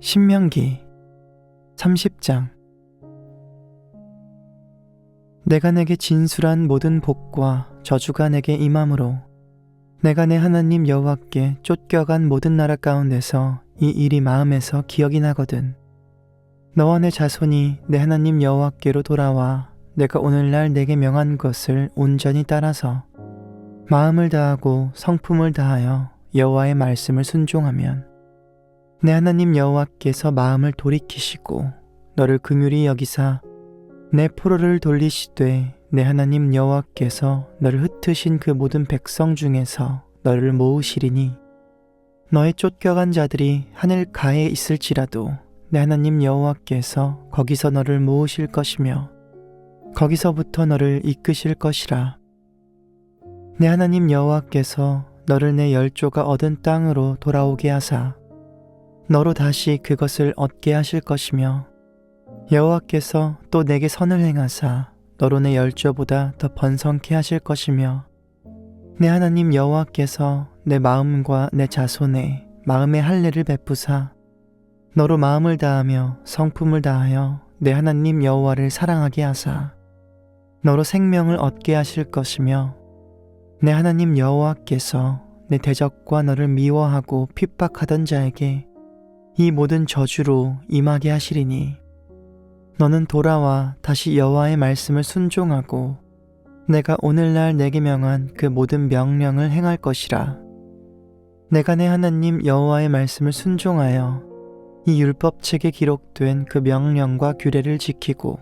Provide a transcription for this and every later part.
신명기 30장. 내가 내게 진술한 모든 복과 저주가 내게 임함으로 내가 내 하나님 여호와께 쫓겨간 모든 나라 가운데서 이 일이 마음에서 기억이 나거든. 너와 내 자손이 내 하나님 여호와께로 돌아와 내가 오늘날 내게 명한 것을 온전히 따라서 마음을 다하고 성품을 다하여 여호와의 말씀을 순종하면 내 하나님 여호와께서 마음을 돌이키시고 너를 긍휼히 여기사 내 포로를 돌리시되 내 하나님 여호와께서 너를 흩으신 그 모든 백성 중에서 너를 모으시리니 너의 쫓겨간 자들이 하늘 가에 있을지라도 내 하나님 여호와께서 거기서 너를 모으실 것이며 거기서부터 너를 이끄실 것이라. 내 하나님 여호와께서 너를 내 열조가 얻은 땅으로 돌아오게 하사 너로 다시 그것을 얻게 하실 것이며 여호와께서 또 내게 선을 행하사 너로 내 열조보다 더 번성케 하실 것이며 내 하나님 여호와께서 내 마음과 내 자손의 마음의 할례를 베푸사 너로 마음을 다하며 성품을 다하여 내 하나님 여호와를 사랑하게 하사 너로 생명을 얻게 하실 것이며 내 하나님 여호와께서 내 대적과 너를 미워하고 핍박하던 자에게 이 모든 저주로 임하게 하시리니 너는 돌아와 다시 여호와의 말씀을 순종하고 내가 오늘날 내게 명한 그 모든 명령을 행할 것이라. 내가 내 하나님 여호와의 말씀을 순종하여 이 율법책에 기록된 그 명령과 규례를 지키고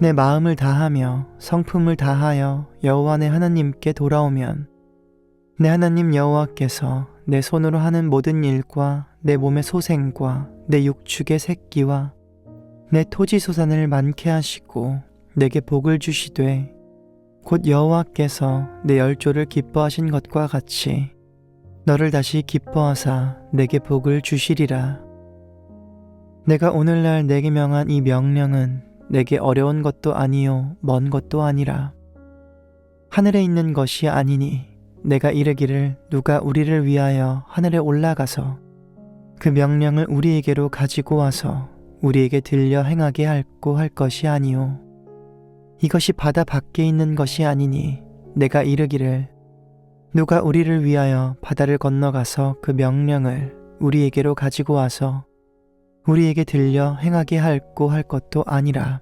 내 마음을 다하며 성품을 다하여 여호와 내 하나님께 돌아오면 내 하나님 여호와께서 내 손으로 하는 모든 일과 내 몸의 소생과 내 육축의 새끼와 내 토지 소산을 많게 하시고 내게 복을 주시되 곧 여호와께서 내 열조를 기뻐하신 것과 같이 너를 다시 기뻐하사 내게 복을 주시리라. 내가 오늘날 내게 명한 이 명령은 내게 어려운 것도 아니요 먼 것도 아니라 하늘에 있는 것이 아니니 내가 이르기를 누가 우리를 위하여 하늘에 올라가서 그 명령을 우리에게로 가지고 와서 우리에게 들려 행하게 할고 할 것이 아니요 이것이 바다 밖에 있는 것이 아니니 내가 이르기를 누가 우리를 위하여 바다를 건너가서 그 명령을 우리에게로 가지고 와서 우리에게 들려 행하게 할고 할 것도 아니라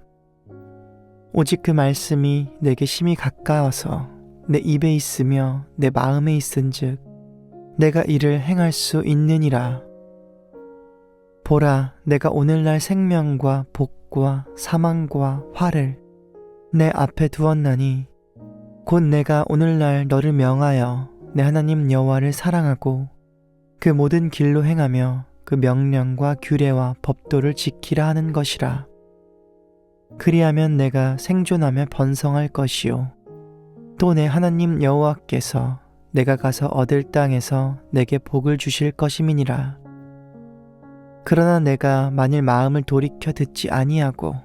오직 그 말씀이 내게 심히 가까워서 내 입에 있으며 내 마음에 있은즉 내가 이를 행할 수 있느니라. 보라 내가 오늘날 생명과 복과 사망과 화를 내 앞에 두었나니 곧 내가 오늘날 너를 명하여 내 하나님 여호와를 사랑하고 그 모든 길로 행하며 그 명령과 규례와 법도를 지키라 하는 것이라. 그리하면 내가 생존하며 번성할 것이요 또 내 하나님 여호와께서 내가 가서 얻을 땅에서 내게 복을 주실 것임이니라. 그러나 내가 만일 마음을 돌이켜 듣지 아니하고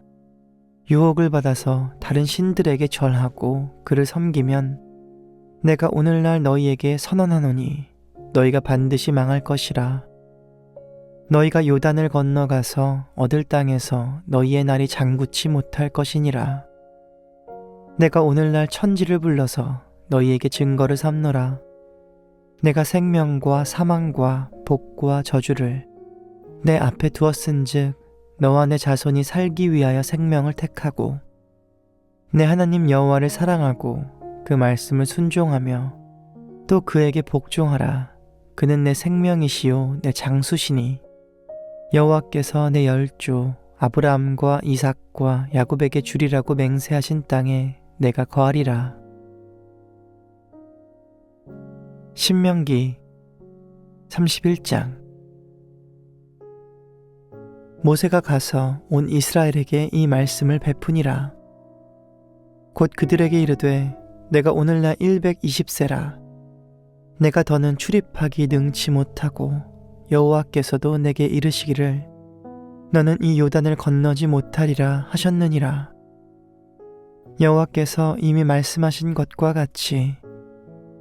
유혹을 받아서 다른 신들에게 절하고 그를 섬기면 내가 오늘날 너희에게 선언하노니 너희가 반드시 망할 것이라. 너희가 요단을 건너가서 얻을 땅에서 너희의 날이 장구치 못할 것이니라 내가 오늘날 천지를 불러서 너희에게 증거를 삼노라. 내가 생명과 사망과 복과 저주를 내 앞에 두었은즉 너와 내 자손이 살기 위하여 생명을 택하고 내 하나님 여호와를 사랑하고 그 말씀을 순종하며 또 그에게 복종하라. 그는 내 생명이시요 내 장수시니 여호와께서 내 열조 아브라함과 이삭과 야곱에게 주리라고 맹세하신 땅에 내가 거하리라 신명기 31장 모세가 가서 온 이스라엘에게 이 말씀을 베푸니라. 곧 그들에게 이르되 내가 오늘날 120세라. 내가 더는 출입하기 능치 못하고 여호와께서도 내게 이르시기를 너는 이 요단을 건너지 못하리라 하셨느니라. 여호와께서 이미 말씀하신 것과 같이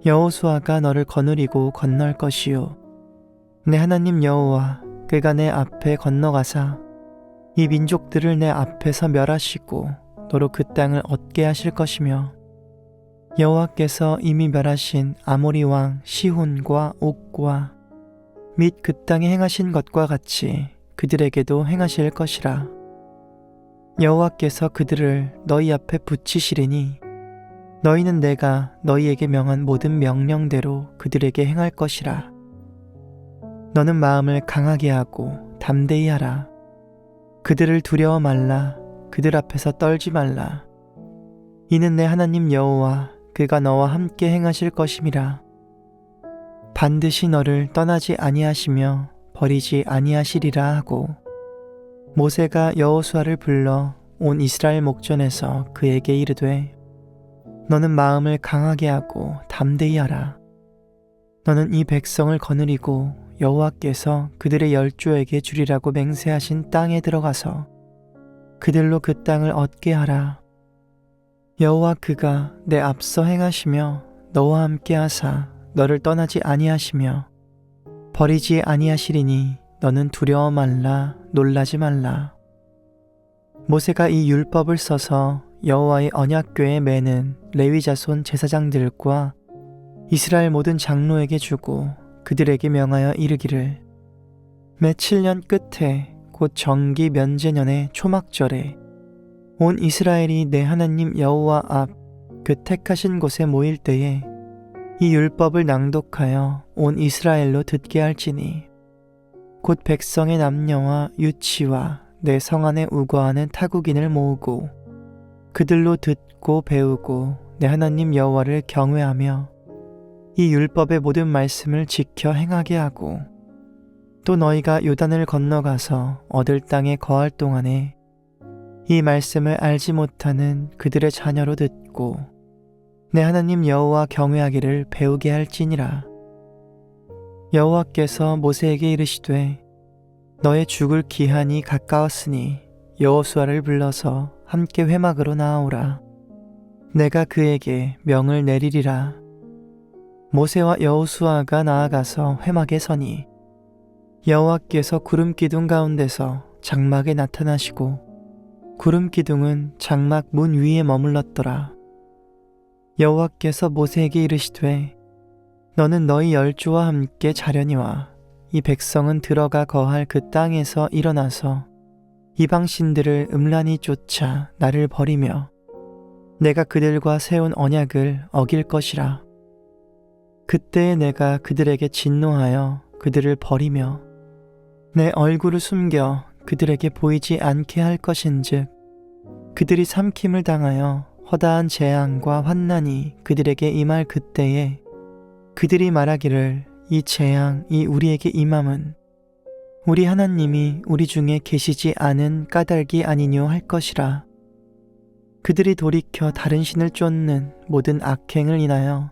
여호수아가 너를 거느리고 건널 것이요. 내 하나님 여호와 그가 내 앞에 건너가사 이 민족들을 내 앞에서 멸하시고 너로 그 땅을 얻게 하실 것이며 여호와께서 이미 멸하신 아모리 왕 시혼과 옥과 및 그 땅에 행하신 것과 같이 그들에게도 행하실 것이라 여호와께서 그들을 너희 앞에 붙이시리니 너희는 내가 너희에게 명한 모든 명령대로 그들에게 행할 것이라. 너는 마음을 강하게 하고 담대히 하라. 그들을 두려워 말라. 그들 앞에서 떨지 말라. 이는 내 하나님 여호와 그가 너와 함께 행하실 것임이라. 반드시 너를 떠나지 아니하시며 버리지 아니하시리라 하고 모세가 여호수아를 불러 온 이스라엘 목전에서 그에게 이르되 너는 마음을 강하게 하고 담대히 하라. 너는 이 백성을 거느리고 여호와께서 그들의 열조에게 주리라고 맹세하신 땅에 들어가서 그들로 그 땅을 얻게 하라. 여호와 그가 내 앞서 행하시며 너와 함께 하사 너를 떠나지 아니하시며 버리지 아니하시리니 너는 두려워 말라 놀라지 말라. 모세가 이 율법을 써서 여호와의 언약궤에 매는 레위 자손 제사장들과 이스라엘 모든 장로에게 주고 그들에게 명하여 이르기를 매 7년 끝에 곧 정기 면제년의 초막절에 온 이스라엘이 내 하나님 여호와 앞 그 택하신 곳에 모일 때에 이 율법을 낭독하여 온 이스라엘로 듣게 할지니 곧 백성의 남녀와 유치와 내 성 안에 우거하는 타국인을 모으고 그들로 듣고 배우고 내 하나님 여호와를 경외하며 이 율법의 모든 말씀을 지켜 행하게 하고 또 너희가 요단을 건너가서 얻을 땅에 거할 동안에 이 말씀을 알지 못하는 그들의 자녀로 듣고 내 하나님 여호와 경외하기를 배우게 할지니라 여호와께서 모세에게 이르시되 너의 죽을 기한이 가까웠으니 여호수아를 불러서 함께 회막으로 나아오라. 내가 그에게 명을 내리리라. 모세와 여호수아가 나아가서 회막에 서니 여호와께서 구름 기둥 가운데서 장막에 나타나시고 구름 기둥은 장막 문 위에 머물렀더라. 여호와께서 모세에게 이르시되 너는 너희 열조와 함께 자려니와. 이 백성은 들어가 거할 그 땅에서 일어나서 이방 신들을 음란히 쫓아 나를 버리며 내가 그들과 세운 언약을 어길 것이라. 그때에 내가 그들에게 진노하여 그들을 버리며 내 얼굴을 숨겨 그들에게 보이지 않게 할 것인즉 그들이 삼킴을 당하여 허다한 재앙과 환난이 그들에게 임할 그때에 그들이 말하기를 이 재앙 이 우리에게 임함은 우리 하나님이 우리 중에 계시지 않은 까닭이 아니뇨 할 것이라 그들이 돌이켜 다른 신을 쫓는 모든 악행을 인하여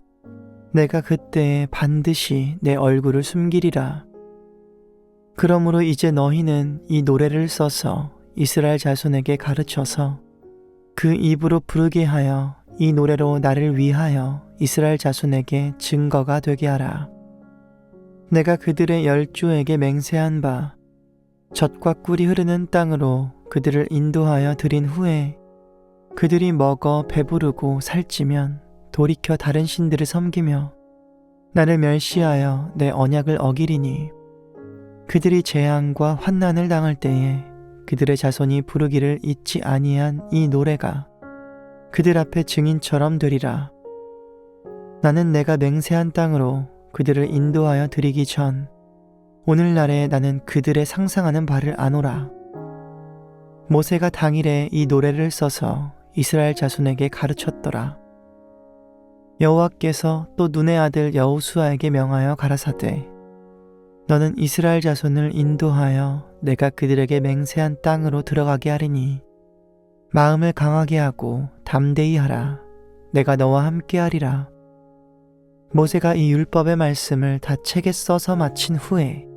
내가 그때에 반드시 내 얼굴을 숨기리라. 그러므로 이제 너희는 이 노래를 써서 이스라엘 자손에게 가르쳐서 그 입으로 부르게 하여 이 노래로 나를 위하여 이스라엘 자손에게 증거가 되게 하라. 내가 그들의 열조에게 맹세한 바 젖과 꿀이 흐르는 땅으로 그들을 인도하여 들인 후에 그들이 먹어 배부르고 살찌면 돌이켜 다른 신들을 섬기며 나를 멸시하여 내 언약을 어기리니 그들이 재앙과 환난을 당할 때에 그들의 자손이 부르기를 잊지 아니한 이 노래가 그들 앞에 증인처럼 되리라. 나는 내가 맹세한 땅으로 그들을 인도하여 드리기 전 오늘날에 나는 그들의 상상하는 바를 아노라. 모세가 당일에 이 노래를 써서 이스라엘 자손에게 가르쳤더라. 여호와께서 또 눈의 아들 여호수아에게 명하여 가라사대 너는 이스라엘 자손을 인도하여 내가 그들에게 맹세한 땅으로 들어가게 하리니 마음을 강하게 하고 담대히 하라 내가 너와 함께 하리라 모세가 이 율법의 말씀을 다 책에 써서 마친 후에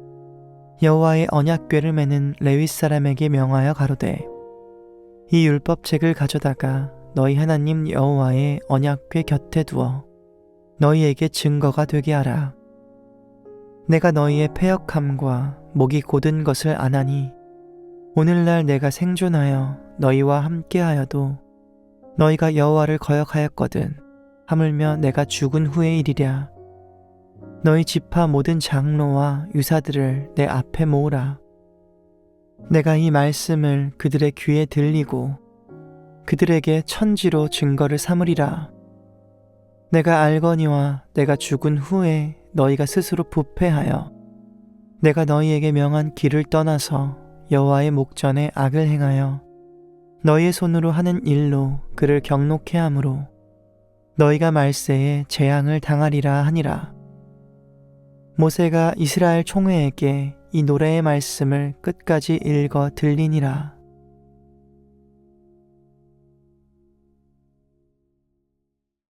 여호와의 언약궤를 매는 레위 사람에게 명하여 가로되 이 율법책을 가져다가 너희 하나님 여호와의 언약궤 곁에 두어 너희에게 증거가 되게 하라. 내가 너희의 패역함과 목이 곧은 것을 아나니 오늘날 내가 생존하여 너희와 함께하여도 너희가 여호와를 거역하였거든 하물며 내가 죽은 후의 일이랴. 너희 지파 모든 장로와 유사들을 내 앞에 모으라. 내가 이 말씀을 그들의 귀에 들리고 그들에게 천지로 증거를 삼으리라. 내가 알거니와 내가 죽은 후에 너희가 스스로 부패하여 내가 너희에게 명한 길을 떠나서 여호와의 목전에 악을 행하여 너희의 손으로 하는 일로 그를 경록해 함으로 너희가 말세에 재앙을 당하리라 하니라. 모세가 이스라엘 총회에게 이 노래의 말씀을 끝까지 읽어 들리니라.